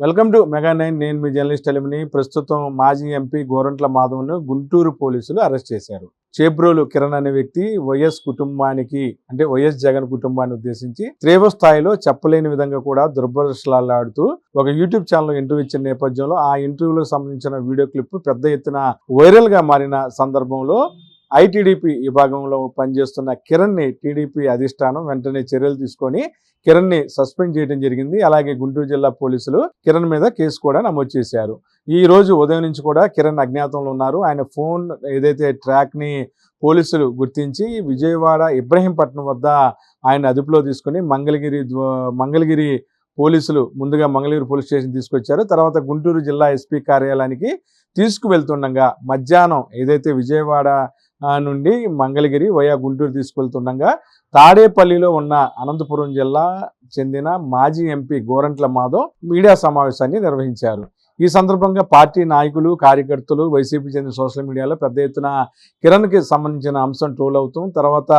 Welcome to mega nine. నేను మీ journalist అలిమిని. ప్రస్తుతం మాజీ ఎంపీ గోరంట్ల మాధవ్ను గుంటూరు పోలీసులు అరెస్ట్ చేశారు. చేబ్రోలు కిరణ్ అనే వ్యక్తి వైఎస్ కుటుంబానికి అంటే వైఎస్ జగన్ కుటుంబాన్ని ఉద్దేశించి తీవ్ర స్థాయిలో చెప్పలేని విధంగా కూడా దుర్భరశలాడుతూ ఒక యూట్యూబ్ ఛానల్ ఇంటర్వ్యూ ఇచ్చిన నేపథ్యంలో ఆ ఇంటర్వ్యూలకు సంబంధించిన వీడియో క్లిప్ పెద్ద ఎత్తున వైరల్గా మారిన సందర్భంలో ఐటీడీపీ విభాగంలో పనిచేస్తున్న కిరణ్ని టీడీపీ అధిష్టానం వెంటనే చర్యలు తీసుకొని కిరణ్ని సస్పెండ్ చేయడం జరిగింది. అలాగే గుంటూరు జిల్లా పోలీసులు కిరణ్ మీద కేసు కూడా నమోదు చేశారు. ఈ రోజు ఉదయం నుంచి కూడా కిరణ్ అజ్ఞాతంలో ఉన్నారు. ఆయన ఫోన్ ఏదైతే ట్రాక్ని పోలీసులు గుర్తించి విజయవాడ ఇబ్రహీంపట్నం వద్ద ఆయన అదుపులో తీసుకుని మంగళగిరి మంగళగిరి పోలీసులు ముందుగా మంగళగిరి పోలీస్ స్టేషన్ తీసుకొచ్చారు. తర్వాత గుంటూరు జిల్లా ఎస్పీ కార్యాలయానికి తీసుకువెళ్తుండగా మధ్యాహ్నం ఏదైతే విజయవాడ నుండి మంగళగిరి వయా గుంటూరు తీసుకెళ్తుండగా తాడేపల్లిలో ఉన్న అనంతపురం జిల్లా చెందిన మాజీ ఎంపీ గోరంట్ల మాధవ్ మీడియా సమావేశాన్ని నిర్వహించారు. ఈ సందర్భంగా పార్టీ నాయకులు కార్యకర్తలు వైసీపీ చెందిన సోషల్ మీడియాలో పెద్ద ఎత్తున కిరణ్కి సంబంధించిన అంశం ట్రోల్ అవుతాం తర్వాత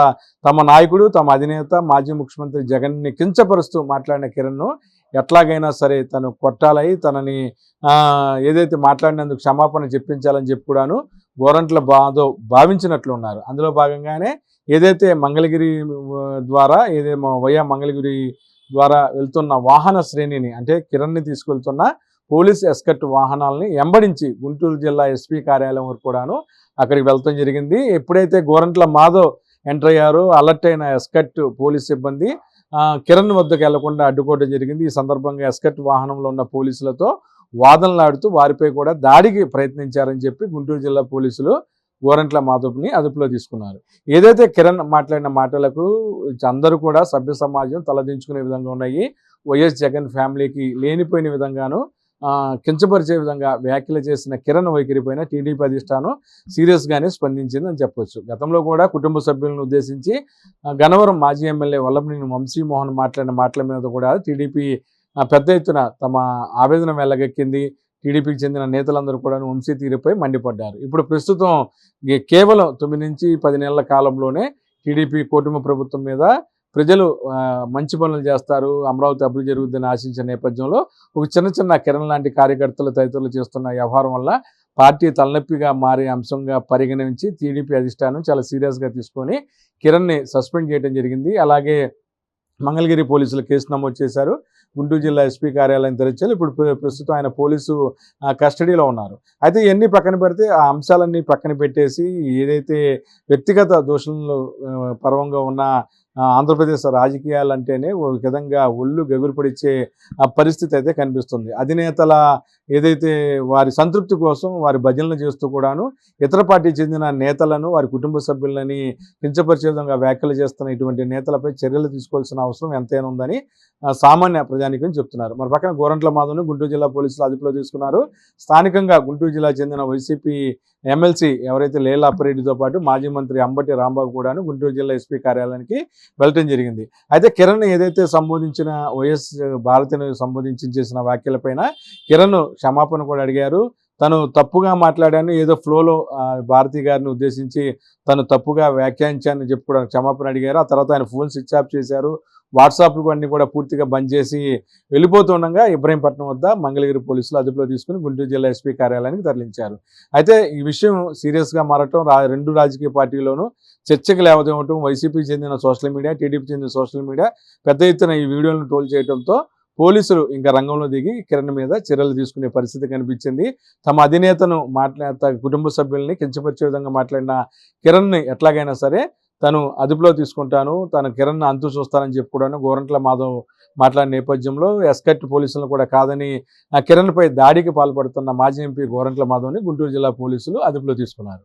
తమ నాయకుడు తమ అధినేత మాజీ ముఖ్యమంత్రి జగన్ని కించపరుస్తూ మాట్లాడిన కిరణ్ను ఎట్లాగైనా సరే తను కొట్టాలై తనని ఏదైతే మాట్లాడినందుకు క్షమాపణ చెప్పించాలని చెప్పి కూడాను గోరంట్ల బాధో భావించినట్లు ఉన్నారు. అందులో భాగంగానే ఏదైతే మంగళగిరి ద్వారా ఏదేమో వయా మంగళగిరి ద్వారా వెళ్తున్న వాహన శ్రేణిని అంటే కిరణ్ని తీసుకెళ్తున్న పోలీస్ ఎస్కట్ వాహనాలని ఎంబడించి గుంటూరు జిల్లా ఎస్పీ కార్యాలయం వరకు కూడాను అక్కడికి వెళ్తాం జరిగింది. ఎప్పుడైతే గోరంట్ల మాధవ్ ఎంటర్ అయ్యారో అలర్ట్ అయిన ఎస్కట్ పోలీస్ సిబ్బంది కిరణ్ వద్దకు వెళ్ళకుండా అడ్డుకోవడం జరిగింది. ఈ సందర్భంగా ఎస్కట్ వాహనంలో ఉన్న పోలీసులతో వాదనలాడుతూ వారిపై కూడా దాడికి ప్రయత్నించారని చెప్పి గుంటూరు జిల్లా పోలీసులు గోరంట్ల మాధవ్ని అదుపులో తీసుకున్నారు. ఏదైతే కిరణ్ మాట్లాడిన మాటలకు అందరూ కూడా సభ్య సమాజం తలదించుకునే విధంగా ఉన్నాయి. వైఎస్ జగన్ ఫ్యామిలీకి లేనిపోయిన విధంగాను కించపరిచే విధంగా వ్యాఖ్యలు చేసిన కిరణ్ వైఖరి పైన టీడీపీ అధిష్టానం సీరియస్గానే స్పందించిందని చెప్పొచ్చు. గతంలో కూడా కుటుంబ సభ్యులను ఉద్దేశించి గనవరం గన్నవరం మాజీ ఎమ్మెల్యే వల్లభనేని వంశీమోహన్ మాట్లాడిన మాటల మీద కూడా టీడీపీ పెద్ద ఎత్తున తమ ఆవేదన వెళ్ళగెక్కింది టీడీపీకి చెందిన నేతలందరూ కూడా వంశీ తీరుపై మండిపడ్డారు. ఇప్పుడు ప్రస్తుతం కేవలం తొమ్మిది నుంచి పది నెలల కాలంలోనే టీడీపీ కూటమి ప్రభుత్వం మీద ప్రజలు మంచి పనులు చేస్తారు. అమరావతి అభివృద్ధి జరుగుతుందని ఆశించిన నేపథ్యంలో ఒక చిన్న చిన్న కిరణ్ లాంటి కార్యకర్తలు తదితరులు చేస్తున్న వ్యవహారం వల్ల పార్టీ తలనొప్పిగా మారే అంశంగా పరిగణించి టీడీపీ అధిష్టానం చాలా సీరియస్గా తీసుకొని కిరణ్ని సస్పెండ్ చేయడం జరిగింది. అలాగే మంగళగిరి పోలీసులు కేసు నమోదు చేశారు. గుంటూరు జిల్లా ఎస్పీ కార్యాలయం తెరిచారు. ఇప్పుడు ప్రస్తుతం ఆయన పోలీసు కస్టడీలో ఉన్నారు. అయితే ఇవన్నీ పక్కన పెడితే ఆ అంశాలన్నీ పక్కన పెట్టేసి ఏదైతే వ్యక్తిగత దోషంలో పరవంగా పర్వంగా ఉన్న ఆంధ్రప్రదేశ్ రాజకీయాలు అంటేనే ఒక విధంగా ఒళ్ళు గగురుపడిచ్చే ఆ పరిస్థితి అయితే కనిపిస్తుంది. అధినేతల ఏదైతే వారి సంతృప్తి కోసం వారి భజనలు చేస్తూ కూడాను ఇతర పార్టీ చెందిన నేతలను వారి కుటుంబ సభ్యులని కించపరిచే విధంగా వ్యాఖ్యలు చేస్తున్న ఇటువంటి నేతలపై చర్యలు తీసుకోవాల్సిన అవసరం ఎంతైనా ఉందని సామాన్య ప్రజానికం చెప్తున్నారు. మరి పక్కన గోరంట్ల మాధవ్ను గుంటూరు జిల్లా పోలీసులు అదుపులో తీసుకున్నారు. స్థానికంగా గుంటూరు జిల్లా చెందిన వైసీపీ ఎమ్మెల్సీ ఎవరైతే లేలా అప్పారెడ్డితో పాటు మాజీ మంత్రి అంబటి రాంబాబు కూడాను గుంటూరు జిల్లా ఎస్పీ కార్యాలయానికి వెళ్ళటం జరిగింది. అయితే కిరణ్ ఏదైతే సంబోధించిన వైఎస్ భారతిని సంబోధించి చేసిన వ్యాఖ్యలపైన కిరణ్ క్షమాపణ కూడా అడిగారు. తను తప్పుగా మాట్లాడాను ఏదో ఫ్లోలో భారతి గారిని ఉద్దేశించి తను తప్పుగా వ్యాఖ్యానించానని చెప్పుకోవడానికి క్షమాపణ అడిగారు. ఆ తర్వాత ఆయన ఫోన్ స్విచ్ ఆఫ్ చేశారు. వాట్సాప్లు అన్ని కూడా పూర్తిగా బంద్ చేసి వెళ్ళిపోతుండగా ఇబ్రహీంపట్నం వద్ద మంగళగిరి పోలీసులు అదుపులో తీసుకుని గుంటూరు జిల్లా ఎస్పీ కార్యాలయానికి తరలించారు. అయితే ఈ విషయం సీరియస్గా మారటం రెండు రాజకీయ పార్టీలోనూ చర్చకు లేవదేవటం వైసీపీ చెందిన సోషల్ మీడియా టీడీపీ చెందిన సోషల్ మీడియా పెద్ద ఎత్తున ఈ వీడియోలను ట్రోల్ చేయడంతో పోలీసులు ఇంకా రంగంలో దిగి కిరణ్ మీద చర్యలు తీసుకునే పరిస్థితి కనిపించింది. తమ అధినేతను మాట్లా తన కుటుంబ సభ్యుల్ని కించపరిచే విధంగా మాట్లాడిన కిరణ్ని ఎట్లాగైనా సరే తను అదుపులో తీసుకుంటాను తను కిరణ్ అంతు చూస్తానని చెప్పి గోరంట్ల మాధవ్ మాట్లాడిన నేపథ్యంలో ఎస్కట్ పోలీసులను కూడా కాదని ఆ కిరణ్పై దాడికి పాల్పడుతున్న మాజీ ఎంపీ గోరంట్ల మాధవ్ని గుంటూరు జిల్లా పోలీసులు అదుపులో తీసుకున్నారు.